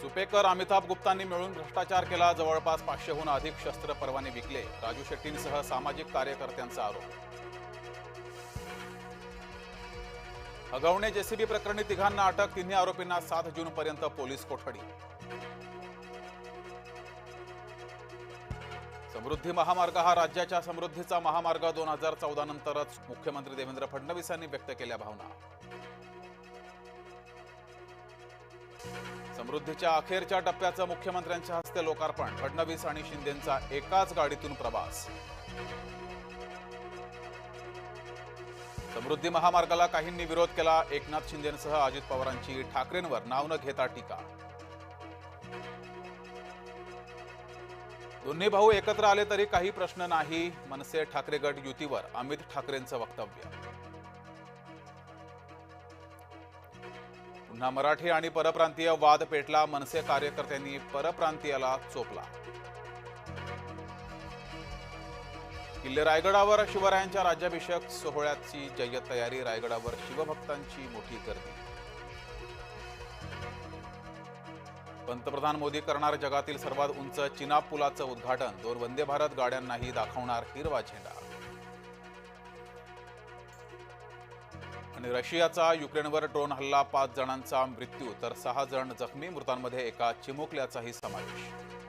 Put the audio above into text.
सुपेकर अमिताभ गुप्तांनी मिळून भ्रष्टाचार केला. जवळपास पाचशेहून अधिक शस्त्र परवाने विकले. राजू शेट्टींसह सामाजिक कार्यकर्त्यांचा आरोप. हगवणे जेसीबी प्रकरणी तिघांना अटक. तिन्ही आरोपींना सात जून पर्यंत पोलीस कोठडी. समृद्धी महामार्ग हा राज्याच्या समृद्धीचा महामार्ग. दोन हजार चौदा नंतरच मुख्यमंत्री देवेंद्र फडणवीसांनी व्यक्त केल्या भावना. समृद्धीच्या अखेरच्या टप्प्याचं मुख्यमंत्र्यांच्या हस्ते लोकार्पण. फडणवीस आणि शिंदेंचा एकाच गाडीतून प्रवास. समृद्धी महामार्गाला काहींनी विरोध केला. एकनाथ शिंदेसह अजित पवारांची ठाकरेंवर नाव न घेता टीका. दोन्ही भाऊ एकत्र आले तरी काही प्रश्न नाही. मनसे ठाकरे गट युतीवर अमित ठाकरेंचं वक्तव्य. पुन्हा मराठी आणि परप्रांतीय वाद पेटला मनसे कार्यकर्त्यांनी परप्रांतीयाला चोपला. किल्ले रायगडावर शिवरायांच्या राज्याभिषेक सोहळ्याची जय्यत तयारी रायगडावर शिवभक्तांची मोठी गर्दी. पंतप्रधान मोदी करणार जगातील सर्वात उंच चिनाब पुलाचं उद्घाटन दोन वंदे भारत गाड्यांनाही दाखवणार हिरवा झेंडा. आणि रशियाचा युक्रेनवर ड्रोन हल्ला पाच जणांचा मृत्यू तर सहा जण जखमी मृतांमध्ये एका चिमुकल्याचाही समावेश.